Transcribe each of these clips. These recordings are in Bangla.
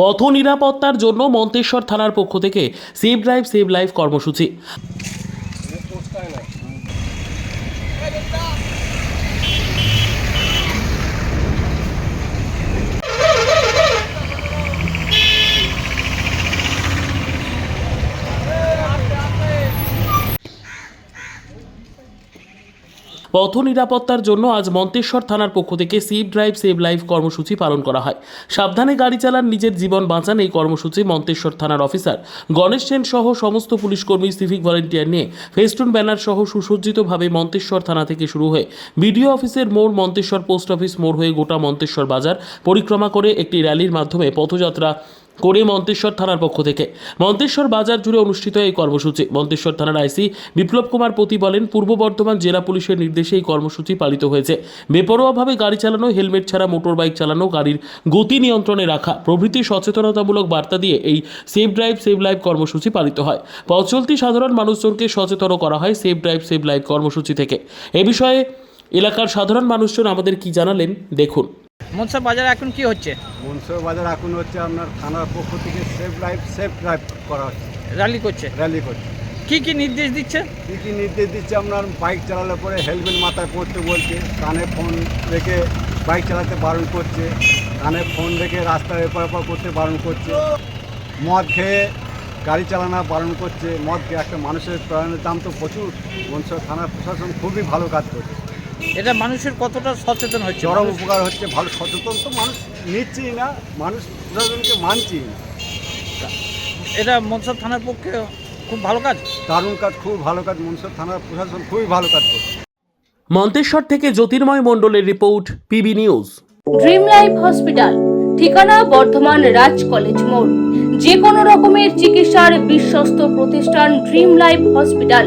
পথ নিরাপত্তার জন্য মন্তেশ্বর থানার পক্ষ থেকে সেভ ড্রাইভ সেভ লাইফ কর্মসূচি। পথ নিরাপত্তার জন্য আজ মন্তেশ্বর থানার পক্ষ থেকে সেভ ড্রাইভ সেভ লাইফ কর্মসূচি পালন করা হয়। সাবধানে গাড়ি চালান, নিজের জীবন বাঁচান এই কর্মসূচি মন্তেশ্বর থানার অফিসার গণেশ সেন সহ সমস্ত পুলিশ কর্মী, সিভিক ভলেন্টিয়ার নিয়ে ফেস্টুন ব্যানার সহ সুসজ্জিতভাবে মন্তেশ্বর থানা থেকে শুরু হয়ে বিডিও অফিসের মোড়, মন্তেশ্বর পোস্ট অফিস মোড় হয়ে গোটা মন্তেশ্বর বাজার পরিক্রমা করে একটি র্যালির মাধ্যমে পথযাত্রা করে মন্তেশ্বর থানার পক্ষ থেকে। মন্তেশ্বর বাজার জুড়ে অনুষ্ঠিত এই কর্মসূচি। মন্তেশ্বর থানার আইসি বিপ্লব কুমার পতি বলেন, পূর্ব বর্ধমান জেলা পুলিশের নির্দেশে এই কর্মসূচি পালিত হয়েছে। বেপরোয়াভাবে গাড়ি চালানো, হেলমেট ছাড়া মোটর বাইক চালানো, গাড়ির গতি নিয়ন্ত্রণে রাখা, প্রভৃতি সচেতনতামূলক বার্তা দিয়ে এই সেভ ড্রাইভ সেভ লাইফ কর্মসূচি পালিত হয়। পথ চলতি সাধারণ মানুষজনকে সচেতন করা হয় সেভ ড্রাইভ সেভ লাইফ কর্মসূচি থেকে। এ বিষয়ে এলাকার সাধারণ মানুষজন আমাদের কি জানালেন, দেখুন। মনসা বাজার এখন কি হচ্ছে? মনসর বাজার এখন হচ্ছে আপনার থানার পক্ষ থেকে সেফ লাইফ সেফ ড্রাইভ করা হচ্ছে। র্যালি করছে? র্যালি করছে। কি কি নির্দেশ দিচ্ছে? কী কী নির্দেশ দিচ্ছে আপনার বাইক চালালে পরে হেলমেট মাথায় পরতে বলছে কানে ফোন রেখে বাইক চালাতে বারণ করছে কানে ফোন রেখে রাস্তার এপার ওপার করতে বারণ করছে। মদ খেয়ে গাড়ি চালানো বারণ করছে। মদ খেয়ে একটা মানুষের প্রাণের দাম তো প্রচুর। মনসর থানার প্রশাসন খুবই ভালো কাজ করছে। এটা মানুষের কতটা সচেতন হচ্ছে? চরম উপকার হচ্ছে ভালো সচেতন তো মানুষ নিচ্ছেই না মানুষ প্রশাসনকে মানছেই না। এটা মনসা থানার পক্ষে খুব ভালো কাজ? দারুণ কাজ খুব ভালো কাজ মনসর থানার প্রশাসন খুবই ভালো কাজ করছে। মন্তেশ্বর থেকে জ্যোতির্ময় মণ্ডলের report PB news. Dream Life hospital ঠিকানা বর্ধমান রাজ কলেজ মোড়। যে কোনো রকমের চিকিৎসার বিশ্বস্ত প্রতিষ্ঠান ড্রিম লাইফ হসপিটাল।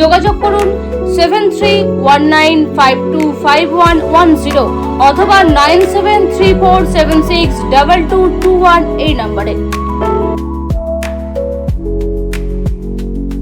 যোগাযোগ করুন seven three one nine five two five one one zero অথবা nine seven three four seven six double two two one এই নম্বরে।